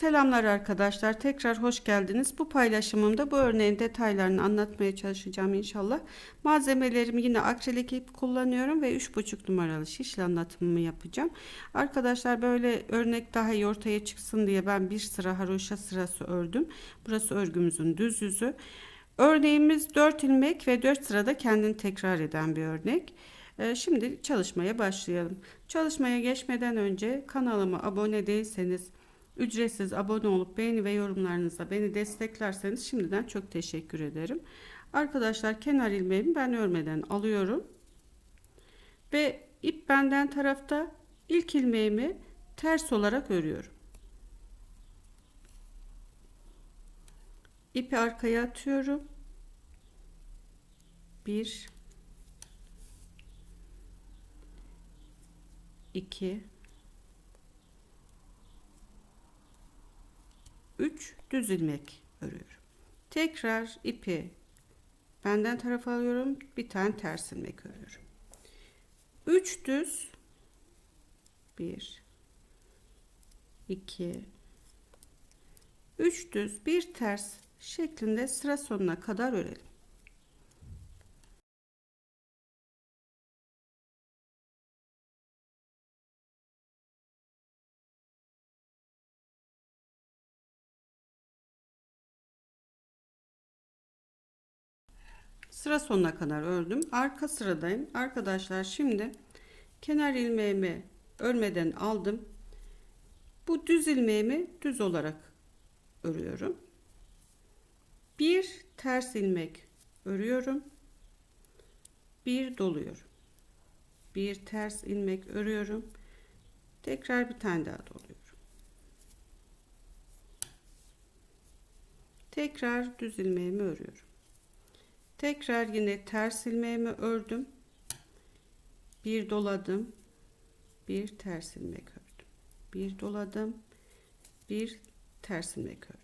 Selamlar arkadaşlar. Tekrar hoş geldiniz. Bu paylaşımımda bu örneğin detaylarını anlatmaya çalışacağım inşallah. Malzemelerimi yine akrilik ip kullanıyorum ve 3,5 numaralı şişle anlatımımı yapacağım. Arkadaşlar böyle örnek daha iyi ortaya çıksın diye ben bir sıra haroşa sırası ördüm. Burası örgümüzün düz yüzü. Örneğimiz 4 ilmek ve 4 sırada kendini tekrar eden bir örnek. Ee, Şimdi çalışmaya başlayalım. Çalışmaya geçmeden önce kanalıma abone değilseniz ücretsiz abone olup beğeni ve yorumlarınızla beni desteklerseniz şimdiden çok teşekkür ederim. Arkadaşlar kenar ilmeğimi ben örmeden alıyorum. Ve ip benden tarafta ilk ilmeğimi ters olarak örüyorum. İpi arkaya atıyorum. 1 2 3 düz ilmek örüyorum. Tekrar ipi benden tarafa alıyorum. Bir tane ters ilmek örüyorum. 3 düz 1 2 3 düz bir ters şeklinde sıra sonuna kadar örelim. Sıra sonuna kadar ördüm. Arka sıradayım. Arkadaşlar şimdi kenar ilmeğimi örmeden aldım. Bu düz ilmeğimi düz olarak örüyorum. Bir ters ilmek örüyorum. Bir doluyorum. Bir ters ilmek örüyorum. Tekrar bir tane daha doluyorum. Tekrar düz ilmeğimi örüyorum. Tekrar yine ters ilmeğimi ördüm. Bir doladım. Bir ters ilmek ördüm. Bir doladım. Bir ters ilmek ördüm.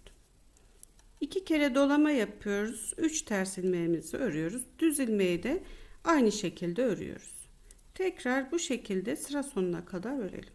İki kere dolama yapıyoruz. Üç ters ilmeğimizi örüyoruz. Düz ilmeği de aynı şekilde örüyoruz. Tekrar bu şekilde sıra sonuna kadar örelim.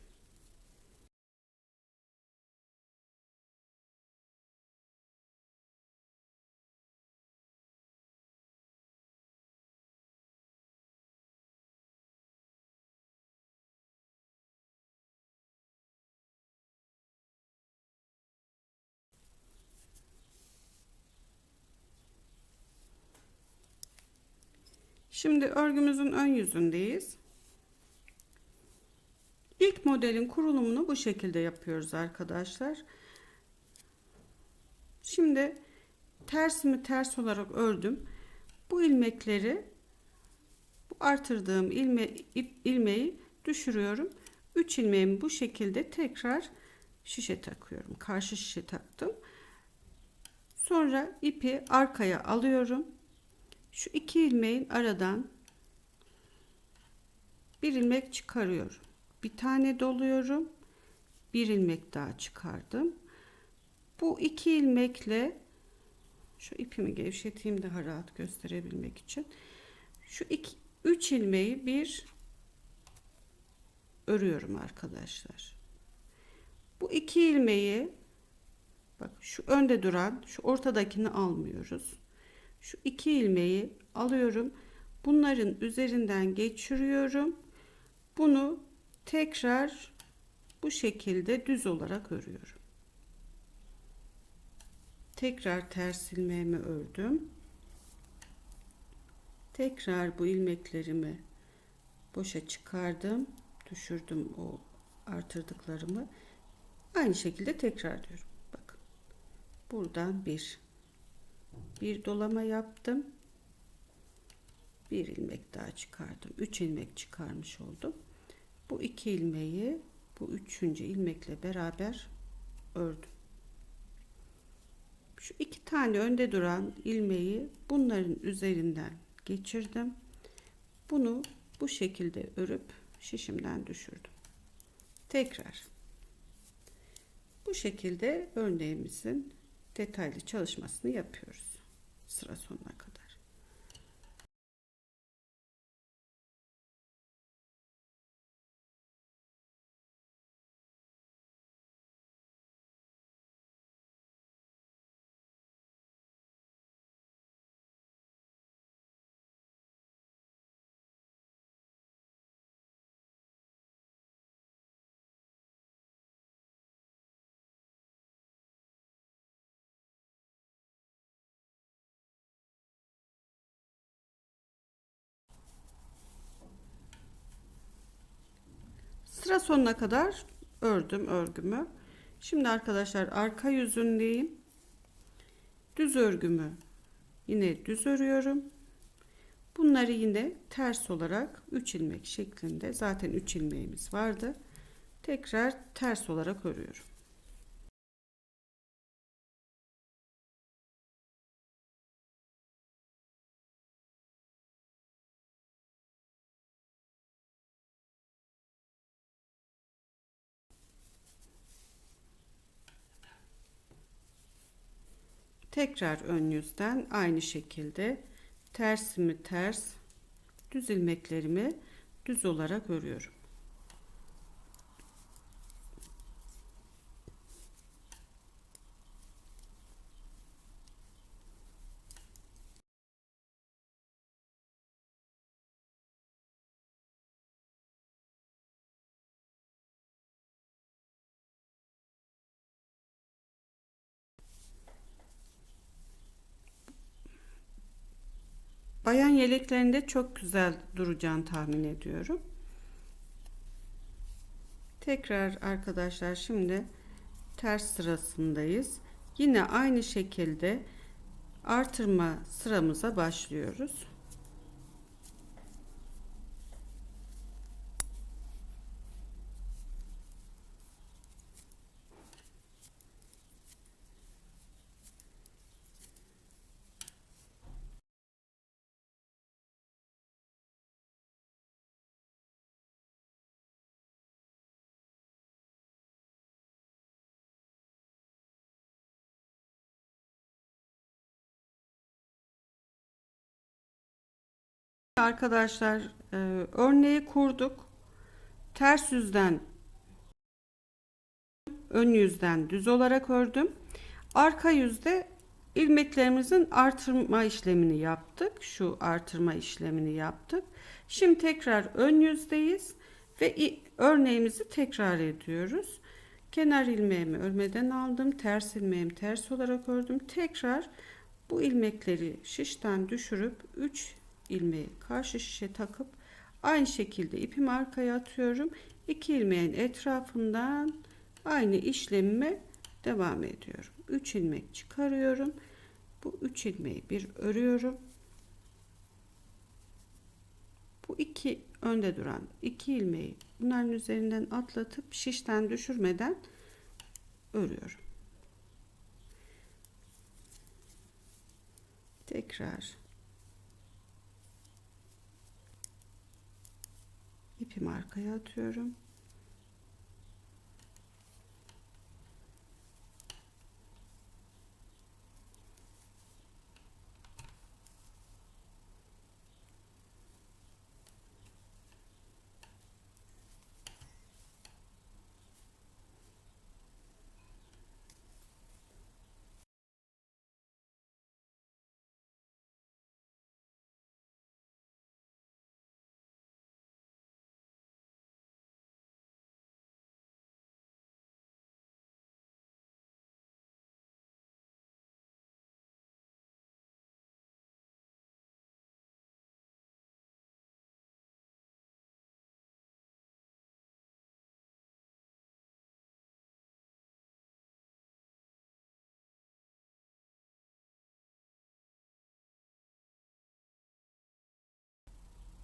Şimdi örgümüzün ön yüzündeyiz. İlk modelin kurulumunu bu şekilde yapıyoruz arkadaşlar. Şimdi tersimi ters olarak ördüm. Bu ilmekleri bu artırdığım ilme, ilmeği düşürüyorum. 3 ilmeğimi bu şekilde tekrar şişe takıyorum. Karşı şişe taktım. Sonra ipi arkaya alıyorum şu iki ilmeğin aradan bir ilmek çıkarıyorum. Bir tane doluyorum. Bir ilmek daha çıkardım. Bu iki ilmekle şu ipimi gevşeteyim daha rahat gösterebilmek için. Şu iki, üç ilmeği bir örüyorum arkadaşlar. Bu iki ilmeği bak şu önde duran şu ortadakini almıyoruz şu iki ilmeği alıyorum. Bunların üzerinden geçiriyorum. Bunu tekrar bu şekilde düz olarak örüyorum. Tekrar ters ilmeğimi ördüm. Tekrar bu ilmeklerimi boşa çıkardım. Düşürdüm o artırdıklarımı. Aynı şekilde tekrar diyorum. Bakın. Buradan bir bir dolama yaptım. Bir ilmek daha çıkardım. 3 ilmek çıkarmış oldum. Bu iki ilmeği bu üçüncü ilmekle beraber ördüm. Şu iki tane önde duran ilmeği bunların üzerinden geçirdim. Bunu bu şekilde örüp şişimden düşürdüm. Tekrar bu şekilde örneğimizin detaylı çalışmasını yapıyoruz sıra sonuna Sıra sonuna kadar ördüm örgümü. Şimdi arkadaşlar arka yüzündeyim. Düz örgümü yine düz örüyorum. Bunları yine ters olarak 3 ilmek şeklinde zaten 3 ilmeğimiz vardı. Tekrar ters olarak örüyorum. Tekrar ön yüzden aynı şekilde tersimi ters, düz ilmeklerimi düz olarak örüyorum. Bayan yeleklerinde çok güzel duracağını tahmin ediyorum. Tekrar arkadaşlar şimdi ters sırasındayız. Yine aynı şekilde artırma sıramıza başlıyoruz. Arkadaşlar e, örneği kurduk. Ters yüzden ön yüzden düz olarak ördüm. Arka yüzde ilmeklerimizin artırma işlemini yaptık. Şu artırma işlemini yaptık. Şimdi tekrar ön yüzdeyiz ve örneğimizi tekrar ediyoruz. Kenar ilmeğimi örmeden aldım. Ters ilmeğimi ters olarak ördüm. Tekrar bu ilmekleri şişten düşürüp 3 ilmeği karşı şişe takıp aynı şekilde ipimi arkaya atıyorum. 2 ilmeğin etrafından aynı işlemime devam ediyorum. 3 ilmek çıkarıyorum. Bu 3 ilmeği bir örüyorum. Bu iki önde duran iki ilmeği bunların üzerinden atlatıp şişten düşürmeden örüyorum. Tekrar ipimi arkaya atıyorum.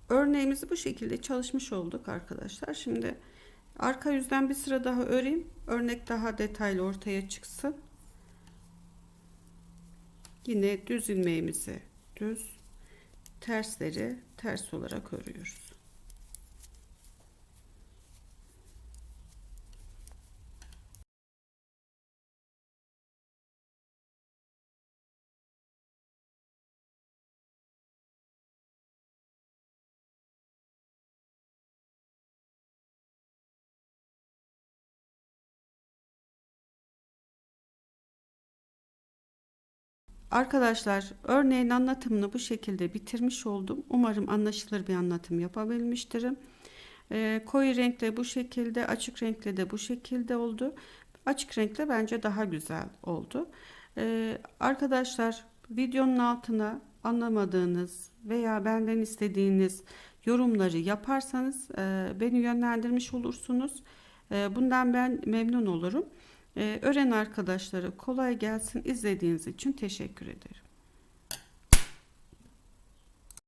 Örneğimizi bu şekilde çalışmış olduk arkadaşlar. Şimdi arka yüzden bir sıra daha öreyim. Örnek daha detaylı ortaya çıksın. Yine düz ilmeğimizi düz tersleri ters olarak örüyoruz. Arkadaşlar örneğin anlatımını bu şekilde bitirmiş oldum. Umarım anlaşılır bir anlatım yapabilmiştirim. E, koyu renkle bu şekilde açık renkle de bu şekilde oldu. Açık renkle bence daha güzel oldu. E, arkadaşlar videonun altına anlamadığınız veya benden istediğiniz yorumları yaparsanız e, beni yönlendirmiş olursunuz. E, bundan ben memnun olurum. E, öğren arkadaşları kolay gelsin. İzlediğiniz için teşekkür ederim.